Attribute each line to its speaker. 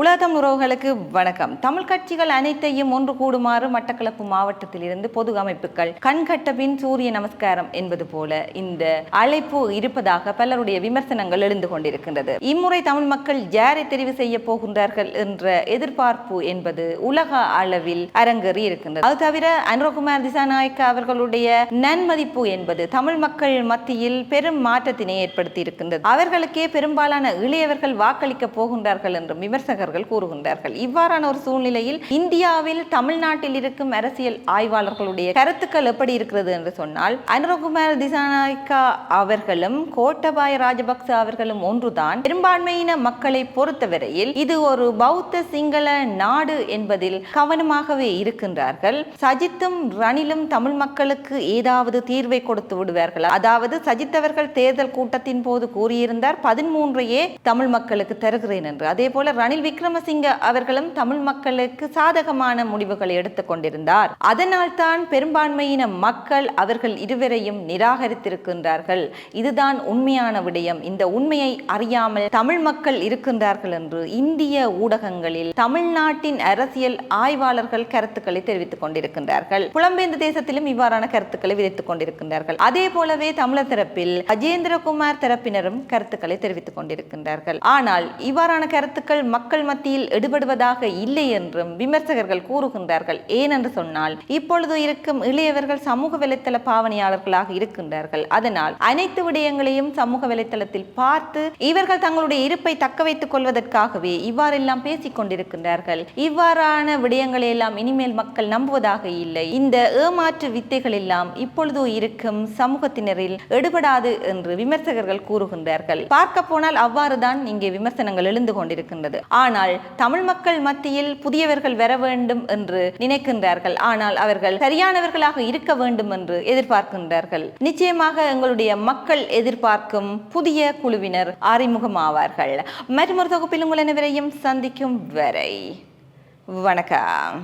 Speaker 1: உலகம் உறவுகளுக்கு வணக்கம். தமிழ் கட்சிகள் அனைத்தையும் ஒன்று கூடுமாறு மட்டக்களப்பு மாவட்டத்தில் இருந்து பொது அமைப்புகள் கண்கட்ட பின் சூரிய நமஸ்காரம் என்பது போல இந்த அழைப்பு இருப்பதாக பலருடைய விமர்சனங்கள் எழுந்து கொண்டிருக்கின்றது. இம்முறை தமிழ் மக்கள் யாரை தெரிவு செய்ய போகின்றார்கள் என்ற எதிர்பார்ப்பு என்பது உலக அளவில் அரங்கேறி இருக்கின்றது. அது தவிர அனுரகுமார் திசாநாயக்க அவர்களுடைய நன்மதிப்பு என்பது தமிழ் மக்கள் மத்தியில் பெரும் மாற்றத்தினை ஏற்படுத்தி இருக்கின்றது. அவர்களுக்கே பெரும்பாலான இளையவர்கள் வாக்களிக்க போகின்றார்கள் என்றும் விமர்சகர் விமர்சகர்கள் கூறுகின்றார்கள். இவ்வாறான ஒரு சூழ்நிலையில் இந்தியாவில் தமிழ்நாட்டில் இருக்கும் அரசியல் ஆய்வாளர்களுடைய கருத்துக்கள் எப்படி இருக்கிறது என்று சொன்னால் அனுரகுமார் திசாநாயக்கா அவர்களும் கோட்டபாய ராஜபக்ச அவர்களும் ஒன்றுதான். பெரும்பான்மையின மக்களை பொறுத்தவரையில் இது ஒரு பௌத்த சிங்கள நாடு என்பதில் கவனமாகவே இருக்கின்றார்கள். சஜித்தும் ரணிலும் தமிழ் மக்களுக்கு ஏதாவது தீர்வை கொடுத்து விடுவார்கள்? அதாவது சஜித் அவர்கள் தேர்தல் கூட்டத்தின் போது கூறியிருந்தார் பதிமூன்றையே தமிழ் மக்களுக்கு தருகிறேன் என்று. அதே போல ரணில் விக்ரமசிங்க அவர்களும் தமிழ் மக்களுக்கு சாதகமான முடிவுகளை எடுத்துக் கொண்டிருந்தார். அதனால் தான் பெரும்பான்மையின மக்கள் அவர்கள் இருவரையும் நிராகரித்திருக்கின்றார்கள். இதுதான் உண்மையான விடயம். இந்த உண்மையை அறியாமல் தமிழ் மக்கள் இருக்கின்றார்கள் என்று இந்திய ஊடகங்களில் தமிழ்நாட்டின் அரசியல் ஆய்வாளர்கள் கருத்துக்களை தெரிவித்துக் கொண்டிருக்கின்றார்கள். புலம்பெயர்ந்த தேசத்திலும் இவ்வாறான கருத்துக்களை விதைத்துக் கொண்டிருக்கின்றார்கள். அதே போலவே தமிழர் தரப்பில் அஜேந்திரகுமார் தரப்பினரும் கருத்துக்களை தெரிவித்துக் கொண்டிருக்கின்றார்கள். ஆனால் இவ்வாறான கருத்துக்கள் மக்கள் மத்தியில் எடுபடுவதாக இல்லை என்றும் விமர்சகர்கள் கூறுகின்றார்கள். ஏனென்று சொன்னால் இப்பொழுது இருக்கும் இளையவர்கள் சமூக வலைத்தள பாவனையாளர்களாக இருக்கின்றார்கள். அதனால் அனைத்து விடயங்களையும் சமூக வலைத்தளத்தில் பார்த்து இவர்கள் தங்களுடைய இருப்பை தக்க வைத்துக் கொள்வதற்காகவே இவ்வாறெல்லாம் பேசிக் கொண்டிருக்கின்றார்கள். இவ்வாறான விடயங்களை எல்லாம் இனிமேல் மக்கள் நம்புவதாக இல்லை. இந்த ஏமாற்று வித்தைகள் எல்லாம் இப்பொழுது இருக்கும் சமூகத்தினரில் எடுபடாது என்று விமர்சகர்கள் கூறுகின்றார்கள். பார்க்க போனால் அவ்வாறுதான் இங்கே விமர்சனங்கள் எழுந்து கொண்டிருக்கின்றது. ஆனால் தமிழ் மக்கள் மத்தியில் புதியவர்கள் வர வேண்டும் என்று நினைக்கின்றார்கள். ஆனால் அவர்கள் சரியானவர்களாக இருக்க வேண்டும் என்று எதிர்பார்க்கின்றார்கள். நிச்சயமாக எங்களுடைய மக்கள் எதிர்பார்க்கும் புதிய குழுவினர் அறிமுகமாவார்கள். மற்றொரு தொகுப்பில் உங்கள் அனைவரையும் சந்திக்கும் வரை வணக்கம்.